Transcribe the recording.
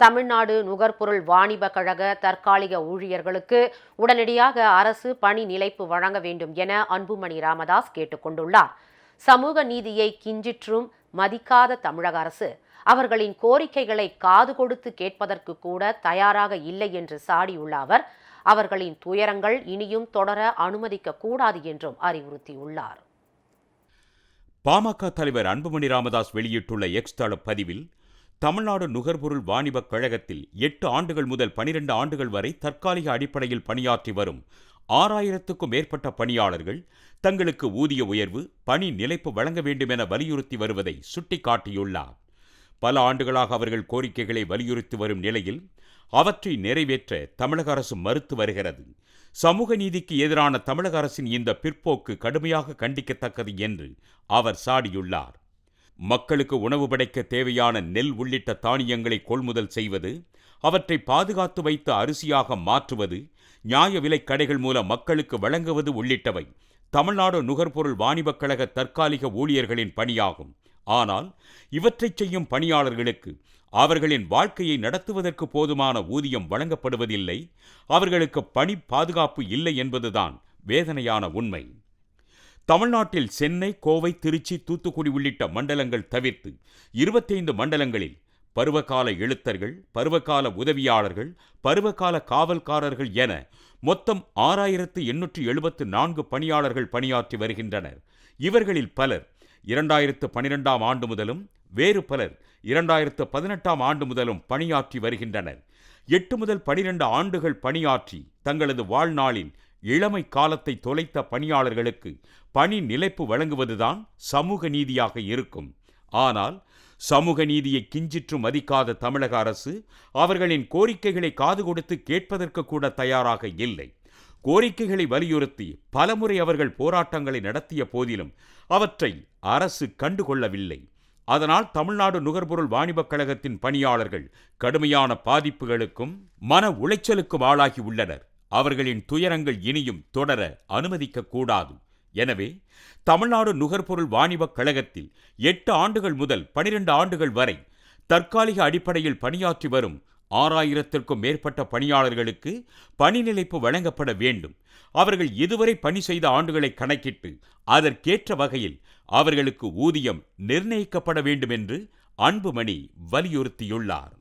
தமிழ்நாடு நுகர்பொருள் வாணிப கழக தற்காலிக ஊழியர்களுக்கு உடனடியாக அரசு பணி நிலைப்பு வழங்க வேண்டும் என அன்புமணி ராமதாஸ் கேட்டுக்கொண்டுள்ளார் சமூக நீதியை கிஞ்சிற்றும் மதிக்காத தமிழக அரசு அவர்களின் கோரிக்கைகளை காது கொடுத்து கேட்பதற்கு கூட தயாராக இல்லை என்று சாடியுள்ள அவர் அவர்களின் துயரங்கள் இனியும் தொடர அனுமதிக்க கூடாது என்றும் அறிவுறுத்தியுள்ளார். பாமக தலைவர் அன்புமணி ராமதாஸ் வெளியிட்டுள்ள எக்ஸ் தள பதிவில் தமிழ்நாடு நுகர்பொருள் வாணிபக் கழகத்தில் எட்டு ஆண்டுகள் முதல் பனிரெண்டு ஆண்டுகள் வரை தற்காலிக அடிப்படையில் பணியாற்றி வரும் ஆறாயிரத்துக்கும் மேற்பட்ட பணியாளர்கள் தங்களுக்கு ஊதிய உயர்வு பணி நிலைப்பு வழங்க வேண்டும் என வலியுறுத்தி வருவதை சுட்டிக்காட்டியுள்ளார். பல ஆண்டுகளாக அவர்கள் கோரிக்கைகளை வலியுறுத்தி வரும் நிலையில் அவற்றை நிறைவேற்ற தமிழக அரசு மறுத்து வருகிறது. சமூக நீதிக்கு எதிரான தமிழக அரசின் இந்த பிற்போக்கு கடுமையாக கண்டிக்கத்தக்கது என்று அவர் சாடியுள்ளார். மக்களுக்கு உணவு படைக்க தேவையான நெல் உள்ளிட்ட தானியங்களை கொள்முதல் செய்வது அவற்றை பாதுகாத்து வைத்து அரிசியாக மாற்றுவது நியாய விலைக் கடைகள் மூலம் மக்களுக்கு வழங்குவது உள்ளிட்டவை தமிழ்நாடு நுகர்பொருள் வாணிபக் கழக தற்காலிக ஊழியர்களின் பணியாகும். ஆனால் இவற்றைச் செய்யும் பணியாளர்களுக்கு அவர்களின் வாழ்க்கையை நடத்துவதற்கு போதுமான ஊதியம் வழங்கப்படுவதில்லை அவர்களுக்கு பணி பாதுகாப்பு இல்லை என்பதுதான் வேதனையான உண்மை. தமிழ்நாட்டில் சென்னை கோவை திருச்சி தூத்துக்குடி உள்ளிட்ட மண்டலங்கள் தவிர்த்து இருபத்தைந்து மண்டலங்களில் பருவகால எழுத்தர்கள் பருவகால உதவியாளர்கள் பருவகால காவல்காரர்கள் என மொத்தம் ஆறாயிரத்து எண்ணூற்று எழுபத்து நான்கு பணியாளர்கள் பணியாற்றி வருகின்றனர். இவர்களில் பலர் இரண்டாயிரத்து பனிரெண்டாம் ஆண்டு முதலும் வேறு பலர் இரண்டாயிரத்து பதினெட்டாம் ஆண்டு முதலும் பணியாற்றி வருகின்றனர். எட்டு முதல் பனிரெண்டு ஆண்டுகள் பணியாற்றி தங்களது வாழ்நாளில் இளமை காலத்தை தொலைத்த பணியாளர்களுக்கு பணி நிலைப்பு வழங்குவதுதான் சமூக நீதியாக இருக்கும். ஆனால் சமூக நீதியை கிஞ்சிற்று மதிக்காத தமிழக அரசு அவர்களின் கோரிக்கைகளை காது கொடுத்து கேட்பதற்கு கூட தயாராக இல்லை. கோரிக்கைகளை வலியுறுத்தி பலமுறை அவர்கள் போராட்டங்களை நடத்திய போதிலும் அவற்றை அரசு கண்டுகொள்ளவில்லை. அதனால் தமிழ்நாடு நுகர்பொருள் வாணிபக் கழகத்தின் பணியாளர்கள் கடுமையான பாதிப்புகளுக்கும் மன உளைச்சலுக்கும் ஆளாகி உள்ளனர். அவர்களின் துயரங்கள் இனியும் தொடர அனுமதிக்க கூடாது எனவே தமிழ்நாடு நுகர்பொருள் வாணிபக் கழகத்தில் எட்டு ஆண்டுகள் முதல் பனிரெண்டு ஆண்டுகள் வரை தற்காலிக அடிப்படையில் பணியாற்றி வரும் ஆறாயிரத்திற்கும் மேற்பட்ட பணியாளர்களுக்கு பணி நிலைப்பு வழங்கப்பட வேண்டும். அவர்கள் இதுவரை பணி செய்த ஆண்டுகளை கணக்கிட்டு அதற்கேற்ற வகையில் அவர்களுக்கு ஊதியம் நிர்ணயிக்கப்பட வேண்டும் என்று அன்புமணி வலியுறுத்தியுள்ளார்.